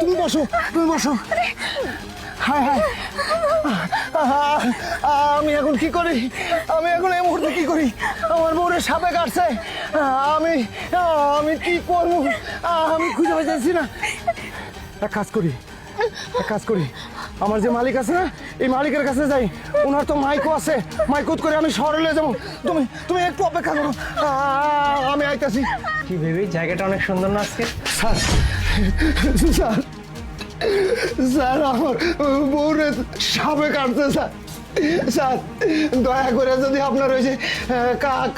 তুমি বসো তুমি বসো। আমি এখন কি করি? আমি এখন এই মুহূর্তে কি করি? আমার বউরে সাপে কাটছে। আমি আমি কি করব? আমি খুঁজে পাইতেছি না। এক কাজ করি এক কাজ করি। আমার যে মালিক আছে না এই মালিকের কাছে যাই। ওনার তো মাইকও আছে। মাইকুত করে আমি শহরে যাব। তুমি তুমি একটু অপেক্ষা করো। আমি আইতাছি। কি ভেবে? জায়গাটা অনেক সুন্দর না আজকে? স্যার স্যার স্যার আমার বউরে সাপে কাটছে স্যার। স্যার দয়া করে যদি আপনার ওই যে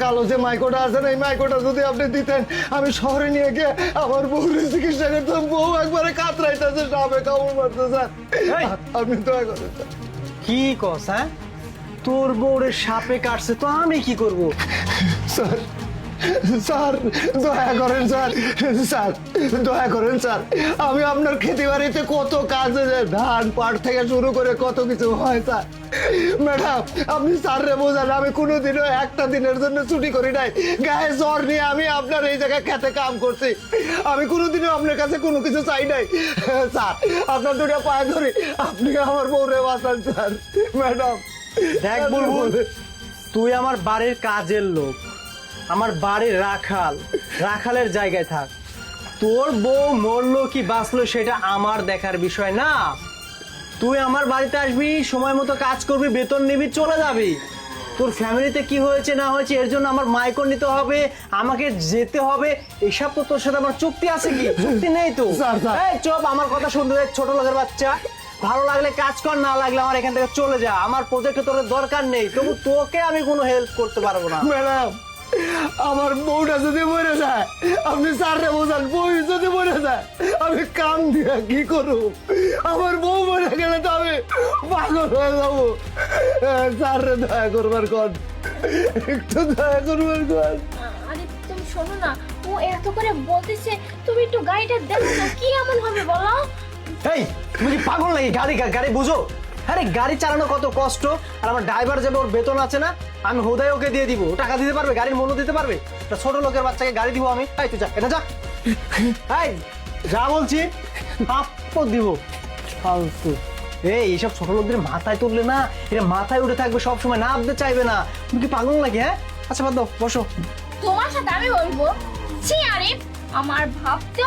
কালো যে মাইকোটা আছে না এই মাইকোটা যদি আপনি দিতেন আমি শহরে নিয়ে গিয়ে আমার বউরে চিকিৎসা করতাম। বউ একবারে কাতরাইতেছে সাপে কামড় মারতে স্যার। আপনি দয়া করেন। কি কস হ্যাঁ? তোর বউরে সাপে কাটছে তো আমি কি করব? স্যার স্যার দয়া করেন স্যার। স্যার দয়া করেন স্যার। আমি আপনার খেতে বাড়িতে কত কাজে ধান পাট থেকে শুরু করে কত কিছু হয় স্যার। ম্যাডাম আপনি স্যাররে বোঝান আমি কোনোদিনও একটা দিনের জন্য ছুটি করি নাই। গায়ে জ্বর নিয়ে আমি আপনার এই জায়গায় খেতে কাম করছি। আমি কোনোদিনও আপনার কাছে কোনো কিছু চাই নাই। স্যার আপনার দুটো পায়ে ধরি আপনি আমার বউরে বাঁচান স্যার। ম্যাডাম দেখ বুলবুল তুই আমার বাড়ির কাজের লোক। আমার বাড়ির রাখাল। রাখালের জায়গায় থাক। তোর বউ মরলো কি বাঁচলো সেটা আমার দেখার বিষয় না। তুই আমার বাড়িতে আসবি সময় মতো কাজ করবি বেতন নিবি চলে যাবি। তোর ফ্যামিলিতে কি হয়েছে না হয়েছে এর জন্য আমার মাইকর নিতে হবে আমাকে যেতে হবে। এসব তো তোর সাথে আমার চুক্তি আছে কি? চুক্তি নেই তো। চুপ আমার কথা শুনতে ছোট লোকের বাচ্চা। ভালো লাগলে কাজ কর না লাগলে আমার এখান থেকে চলে যা। আমার প্রজেক্টে তোর দরকার নেই। তবু তোকে আমি কোনো হেল্প করতে পারব না। ম্যাডাম। আমার বউটা যদি মরে যায় আপনি স্যাররে বোঝান বউ যদি মরে যায় আমি কাম দিয়ে কি করব? আমার বউ মরে গেলে তো আমি পাগল হয়ে যাব। স্যাররে দয়া করবার কন একটু দয়া করবার কন আরে তুমি শোনো না ও এত করে বলতেছে তুমি একটু গাড়িটা দেখো না কি এমন হবে বলো? এই তুমি কি পাগল নাকি? গাড়ি গাড়ি বুঝো। আরে গাড়ি চালানো কত কষ্ট? আর আমার ড্রাইভার যাবে, ওর বেতন আছে না, আমি হোদায় ওকে দিয়ে দিব। টাকা দিতে পারবে, গাড়ির মূল্য দিতে পারবে? তা ছোট লোকের বাচ্চাকে গাড়ি দিব আমি। এই, তুই যা, এটা যা। এই, যা বলছি পাপ্প দিব। ফালতু। এই এইসব ছোট লোকদের মাথায় তুললে না এটা মাথায় উঠে থাকবে সব সময় নামতে চাইবে না। তুমি কি পাগল নাকি হ্যাঁ? আচ্ছা বাদ দাও, বসো। তোমার সাথে আমি বলব আমার ভাবতে